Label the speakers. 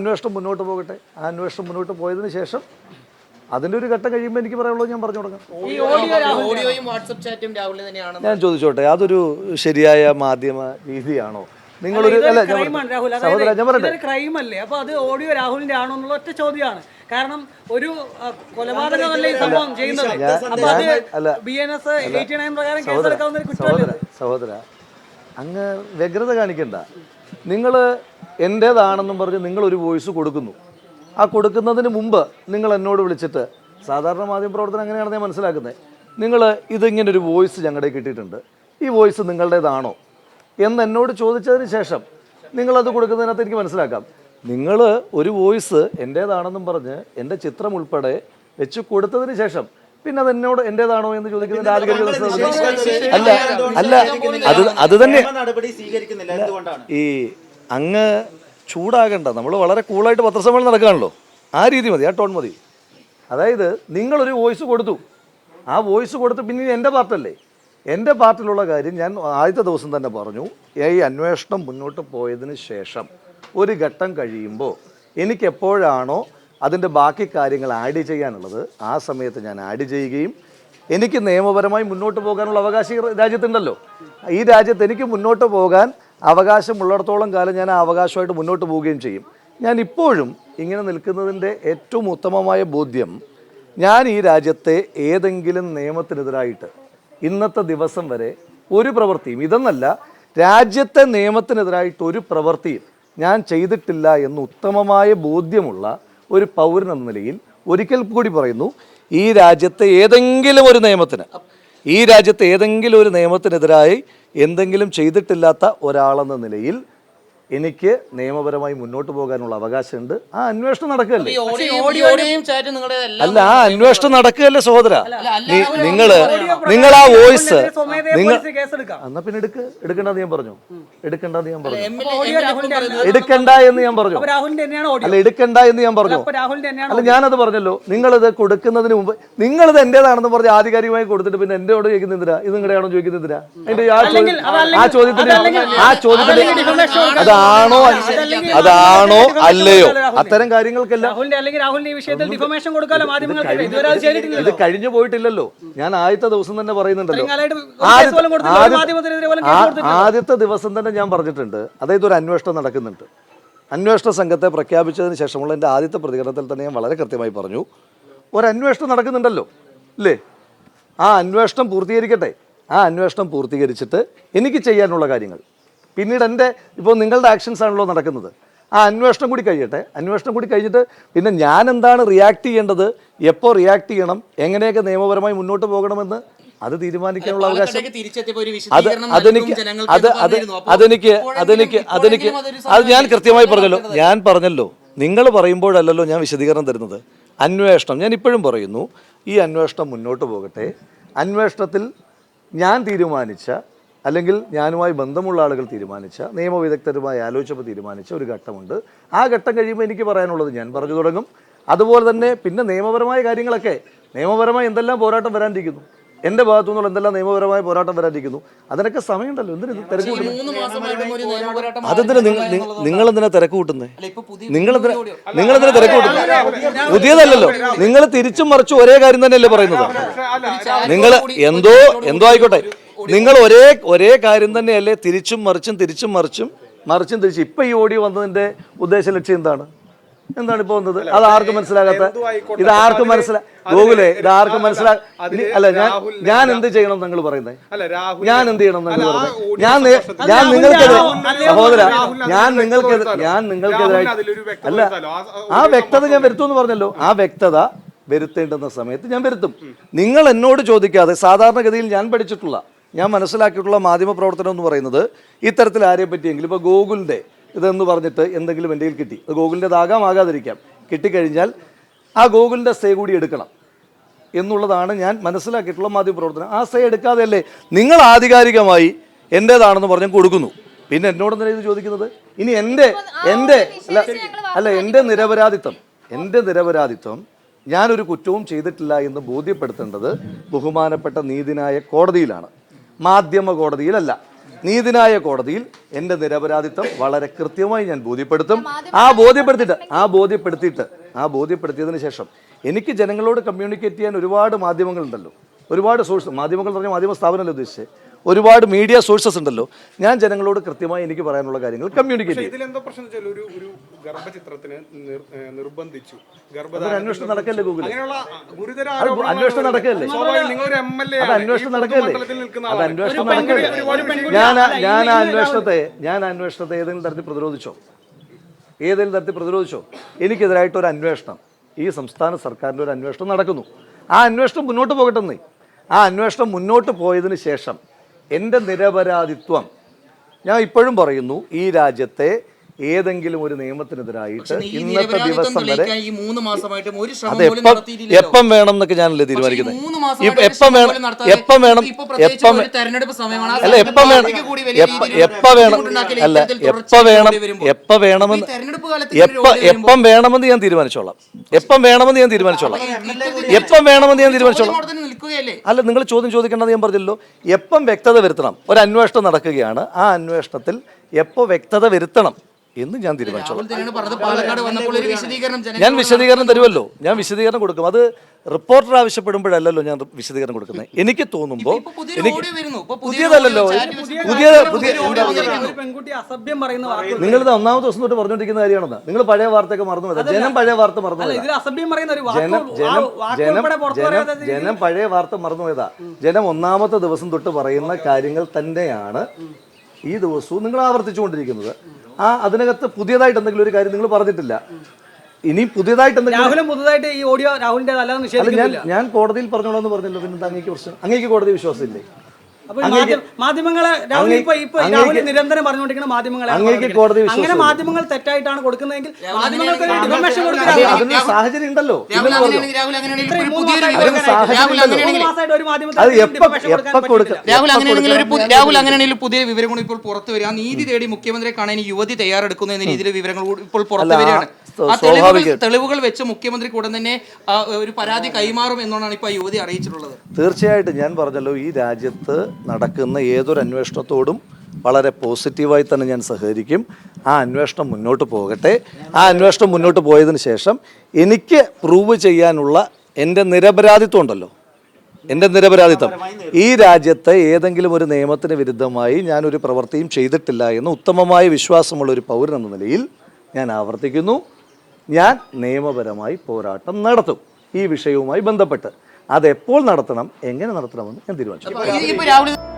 Speaker 1: അന്വേഷണം മുന്നോട്ട് പോകട്ടെ. ആ അന്വേഷണം മുന്നോട്ട് പോയതിന് ശേഷം അതിന്റെ ഒരു ഘട്ടം കഴിയുമ്പോൾ എനിക്ക് പറയാനുള്ളത് ഞാൻ പറഞ്ഞു
Speaker 2: തന്നെയാണ്
Speaker 1: ഞാൻ ചോദിച്ചോട്ടെ അതൊരു ശരിയായ മാധ്യമ രീതിയാണോ? നിങ്ങളൊരു അല്ല ഞാൻ പറയട്ടെ. സഹോദരാ ഞാൻ പറയട്ടെ.
Speaker 3: ക്രൈം അല്ലേ? അപ്പൊ അത് ഓഡിയോ രാഹുലിന്റെ ആണോ എന്നുള്ള ഒറ്റ ചോദ്യമാണ്. കാരണം ഒരു കൊലപാതകമല്ലേ ഈ സംഭവം ചെയ്യുന്നത്. B N S eighty nine പ്രകാരം കേസെടുക്കാവുന്ന ഒരു കുറ്റമല്ലേ?
Speaker 1: സഹോദര സഹോദര അങ്ങ് വ്യഗ്രത കാണിക്കണ്ട. നിങ്ങൾ എന്റേതാണെന്നും പറഞ്ഞ് നിങ്ങളൊരു വോയിസ് കൊടുക്കുന്നു. ആ കൊടുക്കുന്നതിന് മുമ്പ് നിങ്ങൾ എന്നോട് വിളിച്ചിട്ട് സാധാരണ മാധ്യമ പ്രവർത്തനം എങ്ങനെയാണ് ഞാൻ മനസ്സിലാക്കുന്നത് നിങ്ങൾ ഇതിങ്ങനെ ഒരു വോയിസ് ഞങ്ങളുടെ കിട്ടിയിട്ടുണ്ട്. ഈ വോയിസ് നിങ്ങളുടേതാണോ? എന്ന് എന്നോട് ചോദിച്ചതിന് ശേഷം നിങ്ങളത് കൊടുക്കുന്നതിനകത്ത് എനിക്ക് മനസ്സിലാക്കാം. നിങ്ങൾ ഒരു വോയിസ് എന്റേതാണെന്നും പറഞ്ഞ് എന്റെ ചിത്രം ഉൾപ്പെടെ വെച്ച് കൊടുത്തതിന് ശേഷം പിന്നെ അത് എന്നോട് എന്റേതാണോ എന്ന് ചോദിക്കുന്നത് അല്ല അല്ല അത് അത് തന്നെ ഈ അങ്ങ് ചൂടാകണ്ട നമ്മൾ വളരെ കൂളായിട്ട് പത്രസമ്മേളനം നടക്കുകയാണല്ലോ. ആ രീതി മതി ആ ടോൺ മതി. അതായത് നിങ്ങളൊരു വോയിസ് കൊടുത്തു. ആ വോയിസ് കൊടുത്ത് പിന്നെ എന്റെ പാർട്ടല്ലേ? എന്റെ പാർട്ടിലുള്ള കാര്യം ഞാൻ ആദ്യത്തെ ദിവസം തന്നെ പറഞ്ഞു ഈ അന്വേഷണം മുന്നോട്ട് പോയതിന് ശേഷം ഒരു ഘട്ടം കഴിയുമ്പോൾ എനിക്ക് എപ്പോഴാണോ അതിന്റെ ബാക്കി കാര്യങ്ങൾ ആഡ് ചെയ്യാനുള്ളത് ആ സമയത്ത് ഞാൻ ആഡ് ചെയ്യുകയും എനിക്ക് നിയമപരമായി മുന്നോട്ട് പോകാനുള്ള അവകാശം രാജ്യത്തുണ്ടല്ലോ. ഈ രാജ്യത്ത് എനിക്ക് മുന്നോട്ട് പോകാൻ അവകാശമുള്ളിടത്തോളം കാലം ഞാൻ ആ അവകാശമായിട്ട് മുന്നോട്ട് പോവുകയും ചെയ്യും. ഞാൻ ഇപ്പോഴും ഇങ്ങനെ നിൽക്കുന്നതിന്റെ ഏറ്റവും ഉത്തമമായ ബോധ്യം ഞാൻ ഈ രാജ്യത്തെ ഏതെങ്കിലും നിയമത്തിനെതിരായിട്ട് ഇന്നത്തെ ദിവസം വരെ ഒരു പ്രവൃത്തിയും ഇതെന്നല്ല രാജ്യത്തെ നിയമത്തിനെതിരായിട്ട് ഒരു പ്രവൃത്തിയും ഞാൻ ചെയ്തിട്ടില്ല എന്ന് ഉത്തമമായ ബോധ്യമുള്ള ഒരു പൗരൻ എന്ന നിലയിൽ ഒരിക്കൽ കൂടി പറയുന്നു ഈ രാജ്യത്തെ ഏതെങ്കിലും ഒരു നിയമത്തിന് ഈ രാജ്യത്തെ ഏതെങ്കിലും ഒരു നിയമത്തിനെതിരായി എന്തെങ്കിലും ചെയ്തിട്ടില്ലാത്ത ഒരാളെന്ന നിലയിൽ എനിക്ക് നിയമപരമായി മുന്നോട്ട് പോകാനുള്ള അവകാശമുണ്ട്. ആ അന്വേഷണം നടക്കുകയല്ലേ? അല്ല ആ അന്വേഷണം നടക്കുകയല്ലേ സഹോദര?
Speaker 3: നിങ്ങൾ
Speaker 1: നിങ്ങൾ ആ വോയിസ് നിങ്ങൾ എന്നാ പിന്നെ എടുക്ക്. എടുക്കണ്ടെന്ന് ഞാൻ പറഞ്ഞു. എടുക്കണ്ടെന്ന് ഞാൻ പറഞ്ഞു. എടുക്കണ്ട എന്ന് ഞാൻ പറഞ്ഞു. അല്ല എടുക്കണ്ട എന്ന് ഞാൻ പറഞ്ഞു. അല്ല ഞാനത് പറഞ്ഞല്ലോ. നിങ്ങളിത് കൊടുക്കുന്നതിന് മുമ്പ് നിങ്ങളിത് എന്റേതാണെന്ന് പറഞ്ഞ് ആധികാരികമായി കൊടുത്തിട്ട് പിന്നെ എന്റെയോട് ചോദിക്കുന്നില്ല ഇത് നിങ്ങളുടെയാണോ ആണോ അതിന്റെ ആ ചോദ്യത്തിന് ആ ചോദ്യത്തിന് ആ ചോദ്യത്തിന് അതാണോ അതാണോ അല്ലയോ? അത്തരം കാര്യങ്ങൾക്കെല്ലാം ഇത് കഴിഞ്ഞു പോയിട്ടില്ലല്ലോ. ഞാൻ ആദ്യത്തെ ദിവസം തന്നെ പറയുന്നുണ്ടല്ലോ. ആദ്യത്തെ- ദിവസം തന്നെ ഞാൻ പറഞ്ഞിട്ടുണ്ട്. അതായത് ഒരു അന്വേഷണം നടക്കുന്നുണ്ട്. അന്വേഷണ സംഘത്തെ പ്രഖ്യാപിച്ചതിന് ശേഷമുള്ള എന്റെ ആദ്യത്തെ പ്രതികരണത്തിൽ തന്നെ ഞാൻ വളരെ കൃത്യമായി പറഞ്ഞു. ഒരു അന്വേഷണം നടക്കുന്നുണ്ടല്ലോ. അല്ലേ ആ അന്വേഷണം പൂർത്തീകരിക്കട്ടെ. ആ അന്വേഷണം പൂർത്തീകരിച്ചിട്ട് എനിക്ക് ചെയ്യാനുള്ള കാര്യങ്ങൾ. പിന്നീട് എന്റെ ഇപ്പോൾ നിങ്ങളുടെ ആക്ഷൻസ് ആണല്ലോ നടക്കുന്നത്. ആ അന്വേഷണം കൂടി കഴിയട്ടെ. അന്വേഷണം കൂടി കഴിഞ്ഞിട്ട് പിന്നെ ഞാൻ എന്താണ് റിയാക്ട് ചെയ്യേണ്ടത്? എപ്പോൾ റിയാക്ട് ചെയ്യണം? എങ്ങനെയൊക്കെ നിയമപരമായി മുന്നോട്ട് പോകണമെന്ന് അത് തീരുമാനിക്കാനുള്ള അവകാശം. അത് അതെനിക്ക് അത് അത് അതെനിക്ക് അതെനിക്ക് അതെനിക്ക് അത് ഞാൻ കൃത്യമായി പറഞ്ഞല്ലോ. ഞാൻ പറഞ്ഞല്ലോ. നിങ്ങൾ പറയുമ്പോഴല്ലല്ലോ ഞാൻ വിശദീകരണം തരുന്നത്. അന്വേഷണം. ഞാൻ ഇപ്പോഴും പറയുന്നു ഈ അന്വേഷണം മുന്നോട്ട് പോകട്ടെ. അന്വേഷണത്തിൽ ഞാൻ തീരുമാനിച്ച അല്ലെങ്കിൽ ഞാനുമായി ബന്ധമുള്ള ആളുകൾ തീരുമാനിച്ച നിയമവിദഗ്ധരുമായി ആലോചിച്ചപ്പോൾ തീരുമാനിച്ച ഒരു ഘട്ടമുണ്ട് ആ ഘട്ടം കഴിയുമ്പോൾ എനിക്ക് പറയാനുള്ളത് ഞാൻ പറഞ്ഞു തുടങ്ങും അതുപോലെ തന്നെ പിന്നെ നിയമപരമായ കാര്യങ്ങളൊക്കെ നിയമപരമായി എന്തെല്ലാം പോരാട്ടം വരാനിരിക്കുന്നു എന്റെ ഭാഗത്തു നിന്നുള്ള എന്തെല്ലാം നിയമപരമായ പോരാട്ടം വരാനിരിക്കുന്നു അതിനൊക്കെ സമയമുണ്ടല്ലോ എന്തിനു തിരക്ക്
Speaker 2: ഈ
Speaker 1: കൂട്ടുന്നത്
Speaker 2: മൂന്ന് മാസമായിട്ടും ഒരു നിയമ പോരാട്ടം
Speaker 1: അതെന്തിനാ നിങ്ങൾ എന്തിനാ തിരക്ക് കൂട്ടുന്നത് നിങ്ങൾ എന്തിനാ നിങ്ങൾ എന്തിനാ തിരക്ക് കൂട്ടുന്നത് പുതിയതല്ലല്ലോ നിങ്ങൾ തിരിച്ചും മറിച്ചും ഒരേ കാര്യം തന്നെയല്ലേ പറയുന്നത് നിങ്ങൾ എന്തോ എന്തോ ആയിക്കോട്ടെ നിങ്ങൾ ഒരേ ഒരേ കാര്യം തന്നെയല്ലേ തിരിച്ചും മറിച്ചും തിരിച്ചും മറിച്ചും മറിച്ചും തിരിച്ചും. ഇപ്പൊ ഈ ഓഡിയോ വന്നതിന്റെ ഉദ്ദേശ ലക്ഷ്യം എന്താണ്? എന്താണ് ഇപ്പൊ വന്നത്? അത് ആർക്കും മനസ്സിലാകാത്ത ഇത് ആർക്കും മനസ്സിലാ ഗൂഗിളെ ഇത് ആർക്കും മനസ്സിലാ അല്ല ഞാൻ ഞാൻ എന്ത് ചെയ്യണം നിങ്ങൾ പറയുന്നത്? ഞാൻ എന്ത് ചെയ്യണം നിങ്ങൾ പറയുന്നത്? ഞാൻ ഞാൻ നിങ്ങൾക്കെതിരെ സഹോദര ഞാൻ
Speaker 4: നിങ്ങൾക്ക്
Speaker 1: നിങ്ങൾക്കെതിരെ ഞാൻ നിങ്ങൾക്കെതിരായി അല്ല
Speaker 4: ആ-
Speaker 1: ആ വ്യക്തത ഞാൻ വരുത്തുമെന്ന് പറഞ്ഞല്ലോ. ആ വ്യക്തത വരുത്തേണ്ടുന്ന സമയത്ത് ഞാൻ വരുത്തും. നിങ്ങൾ എന്നോട് ചോദിക്കാതെ സാധാരണഗതിയിൽ ഞാൻ പഠിച്ചിട്ടുള്ള ഞാൻ മനസ്സിലാക്കിയിട്ടുള്ള മാധ്യമ പ്രവർത്തനം എന്ന് പറയുന്നത് ഇത്തരത്തിൽ ആരെ പറ്റിയെങ്കിലും ഇപ്പോൾ ഗൂഗിളിന്റെ ഇതെന്ന് പറഞ്ഞിട്ട് എന്തെങ്കിലും എന്റെ കയ്യിൽ കിട്ടി. അത് ഗൂഗിളിന്റെതാകാം ആകാതിരിക്കാം. കിട്ടിക്കഴിഞ്ഞാൽ ആ ഗൂഗിളിന്റെ സ്റ്റേ കൂടി എടുക്കണം എന്നുള്ളതാണ് ഞാൻ മനസ്സിലാക്കിയിട്ടുള്ള മാധ്യമ പ്രവർത്തനം. ആ സ്റ്റേ എടുക്കാതെയല്ലേ നിങ്ങൾ ആധികാരികമായി എന്റേതാണെന്ന് പറഞ്ഞ് കൊടുക്കുന്നു. പിന്നെ എന്നോട് തന്നെ ഇത് ചോദിക്കുന്നത്? ഇനി എന്റെ എന്റെ അല്ല അല്ല എന്റെ നിരപരാധിത്വം എന്റെ നിരപരാധിത്വം ഞാനൊരു കുറ്റവും ചെയ്തിട്ടില്ല എന്ന് ബോധ്യപ്പെടുത്തേണ്ടത് ബഹുമാനപ്പെട്ട നീതിനായ കോടതിയിലാണ്. മാധ്യമ കോടതിയിലല്ല നീതിനായ കോടതിയിൽ എന്റെ നിരപരാധിത്വം വളരെ കൃത്യമായി ഞാൻ ബോധ്യപ്പെടുത്തും. ആ ബോധ്യപ്പെടുത്തിയിട്ട് ആ ബോധ്യപ്പെടുത്തിയിട്ട് ആ ബോധ്യപ്പെടുത്തിയതിന് ശേഷം എനിക്ക് ജനങ്ങളോട് കമ്മ്യൂണിക്കേറ്റ് ചെയ്യാൻ ഒരുപാട് മാധ്യമങ്ങളുണ്ടല്ലോ. ഒരുപാട് സോഴ്സ് മാധ്യമങ്ങൾ പറഞ്ഞ മാധ്യമ സ്ഥാപനമല്ല ഉദ്ദേശിച്ചത്? ഒരുപാട് മീഡിയ സോഴ്സസ് ഉണ്ടല്ലോ. ഞാൻ ജനങ്ങളോട് കൃത്യമായി എനിക്ക് പറയാനുള്ള കാര്യങ്ങൾ കമ്മ്യൂണിക്കേറ്റ് ചെയ്യും
Speaker 4: ഇതിലെന്തോ പ്രശ്നം വെച്ചാൽ ഒരു ഗർഭചിത്രത്തിന് നിർബന്ധിച്ചു.
Speaker 1: അന്വേഷണം നടക്കല്ലേ
Speaker 4: ഗൂഗിൾ
Speaker 1: അന്വേഷണം നടക്കല്ലേ? അത് അന്വേഷണം അത് അന്വേഷണം ഞാൻ ഞാൻ ആ അന്വേഷണത്തെ ഞാൻ അന്വേഷണത്തെ ഏതെങ്കിലും തരത്തിൽ പ്രതിരോധിച്ചോ? ഏതെങ്കിലും തരത്തിൽ പ്രതിരോധിച്ചോ? എനിക്കെതിരായിട്ട് ഒരു അന്വേഷണം. ഈ സംസ്ഥാന സർക്കാരിന്റെ ഒരു അന്വേഷണം നടക്കുന്നു. ആ അന്വേഷണം മുന്നോട്ട് പോകട്ടെന്നേ. ആ അന്വേഷണം മുന്നോട്ട് പോയതിന് ശേഷം എന്റെ നിരപരാധിത്വം. ഞാൻ ഇപ്പോഴും പറയുന്നു ഈ രാജ്യത്തെ ഏതെങ്കിലും ഒരു നിയമത്തിനെതിരായിട്ട് ഇന്നത്തെ ദിവസം വരെ
Speaker 2: ഈ മൂന്ന് മാസമായിട്ടും ഒരു ശ്രമം പോലും
Speaker 1: എപ്പം എപ്പം വേണം എന്നൊക്കെ ഞാനല്ലേ തീരുമാനിക്കുന്നത്? എപ്പം വേണം എപ്പം വേണം എപ്പം
Speaker 2: ഒരു തെരഞ്ഞെടുപ്പ് സമയമാണ്.
Speaker 1: അല്ല എപ്പം വേണം
Speaker 2: എപ്പം കൂടി വലിയ രീതിയിൽ
Speaker 1: എപ്പ വേണം അല്ല എപ്പം വേണം എപ്പം വേണമെന്ന് എപ്പ എപ്പം വേണമെന്ന് ഞാൻ തീരുമാനിച്ചോളാം. എപ്പം വേണമെന്ന് ഞാൻ തീരുമാനിച്ചോളാം. എപ്പം വേണമെന്ന് ഞാൻ തീരുമാനിച്ചോളാം. അല്ല നിങ്ങൾ ചോദ്യം ചോദിക്കേണ്ടത് ഞാൻ പറഞ്ഞല്ലോ. എപ്പം വ്യക്തത വരുത്തണം? ഒരു അന്വേഷണം നടക്കുകയാണ്. ആ അന്വേഷണത്തിൽ എപ്പോൾ വ്യക്തത വരുത്തണം? എന്ന് ഞാൻ തീരുമാനിച്ചോളാം. ഞാൻ വിശദീകരണം തരുമല്ലോ. ഞാൻ വിശദീകരണം കൊടുക്കും. അത് റിപ്പോർട്ടർ ആവശ്യപ്പെടുമ്പോഴല്ലോ ഞാൻ വിശദീകരണം കൊടുക്കുന്നത്. എനിക്ക് തോന്നുമ്പോൾ എനിക്ക്
Speaker 2: ഓഡിയോ വരുന്നു. ഇപ്പൊ
Speaker 1: പുതിയതല്ലല്ലോ. പുതിയ പുതിയ നിങ്ങളിത് ഒന്നാമത്തെ ദിവസം തൊട്ട് പറഞ്ഞുകൊണ്ടിരിക്കുന്ന കാര്യമാണെന്ന്. നിങ്ങൾ പഴയ വാർത്തയൊക്കെ മറന്നു ജനം പഴയ വാർത്ത മറന്നു
Speaker 3: അല്ല
Speaker 1: പോയതാ.
Speaker 3: അസഭ്യം പറയുന്ന ഒരു
Speaker 1: ജനം
Speaker 3: വാക്ക് വാക്ക്
Speaker 1: ജനം
Speaker 3: ഉൾപ്പെടെ പുറത്തു
Speaker 1: ജനം ജനം പഴയ വാർത്ത മറന്നുപോയതാ ജനം ഒന്നാമത്തെ ദിവസം തൊട്ട് പറയുന്ന കാര്യങ്ങൾ തന്നെയാണ് ഈ ദിവസവും നിങ്ങൾ ആവർത്തിച്ചുകൊണ്ടിരിക്കുന്നത്. ആ അതിനകത്ത് പുതിയതായിട്ട് എന്തെങ്കിലും ഒരു കാര്യം നിങ്ങൾ പറഞ്ഞിട്ടില്ല. ഇനി പുതിയതായിട്ട് എന്തെങ്കിലും
Speaker 3: രാഹുലും പുതുതായിട്ട് ഈ ഓഡിയോ രാഹുലിന്റെ
Speaker 1: ഞാൻ കോടതിയിൽ പറഞ്ഞോളാം എന്ന് പറഞ്ഞല്ലോ പിന്നെ അങ്ങേക്ക് പ്രശ്നം? അങ്ങേക്ക് കോടതി വിശ്വാസമില്ലേ?
Speaker 3: മാധ്യമങ്ങളെ രാഹുൽ ഇപ്പൊ ഇപ്പൊ രാഹുൽ നിരന്തരം പറഞ്ഞുകൊണ്ടിരിക്കുന്ന മാധ്യമങ്ങളെ അങ്ങനെ. മാധ്യമങ്ങൾ തെറ്റായിട്ടാണ് കൊടുക്കുന്നതെങ്കിൽ മാധ്യമങ്ങൾക്ക് ഒരു
Speaker 1: അത് സാഹചര്യം ഉണ്ടല്ലോ
Speaker 2: രാഹുൽ അങ്ങനെയാണെങ്കിൽ പുതിയ- വിവരങ്ങൾ ഇപ്പോൾ പുറത്തു വരിക. നീതി തേടി മുഖ്യമന്ത്രിയെ കാണാൻ ഈ യുവതി തയ്യാറെടുക്കുന്നു എന്ന രീതിയിൽ വിവരങ്ങൾ ഇപ്പോൾ പുറത്തു വരികയാണ്.
Speaker 1: ആ,
Speaker 2: ആ തെളിവുകൾ തെളിവുകൾ വെച്ച് മുഖ്യമന്ത്രി ഉടൻ തന്നെ ഒരു പരാതി കൈമാറും എന്നാണ് ഇപ്പോൾ യുവതി അറിയിച്ചിട്ടുള്ളത്.
Speaker 1: തീർച്ചയായിട്ടും ഞാൻ പറഞ്ഞല്ലോ ഈ രാജ്യത്ത് നടക്കുന്ന ഏതൊരു അന്വേഷണത്തോടും വളരെ പോസിറ്റീവായി തന്നെ ഞാൻ സഹകരിക്കും. ആ അന്വേഷണം മുന്നോട്ട് പോകട്ടെ. ആ അന്വേഷണം മുന്നോട്ട് പോയതിന് ശേഷം എനിക്ക് പ്രൂവ് ചെയ്യാനുള്ള എന്റെ നിരപരാധിത്വം ഉണ്ടല്ലോ. എന്റെ നിരപരാധിത്വം. ഈ രാജ്യത്തെ ഏതെങ്കിലും ഒരു നിയമത്തിന് വിരുദ്ധമായി ഞാനൊരു പ്രവൃത്തിയും ചെയ്തിട്ടില്ല എന്ന് ഉത്തമമായ വിശ്വാസമുള്ള ഒരു പൗരൻ എന്ന നിലയിൽ ഞാൻ ആവർത്തിക്കുന്നു. ഞാൻ നിയമപരമായി പോരാട്ടം നടത്തും. ഈ വിഷയവുമായി ബന്ധപ്പെട്ട്. അതെപ്പോൾ നടത്തണം എങ്ങനെ നടത്തണമെന്ന് ഞാൻ തീരുമാനിച്ചു.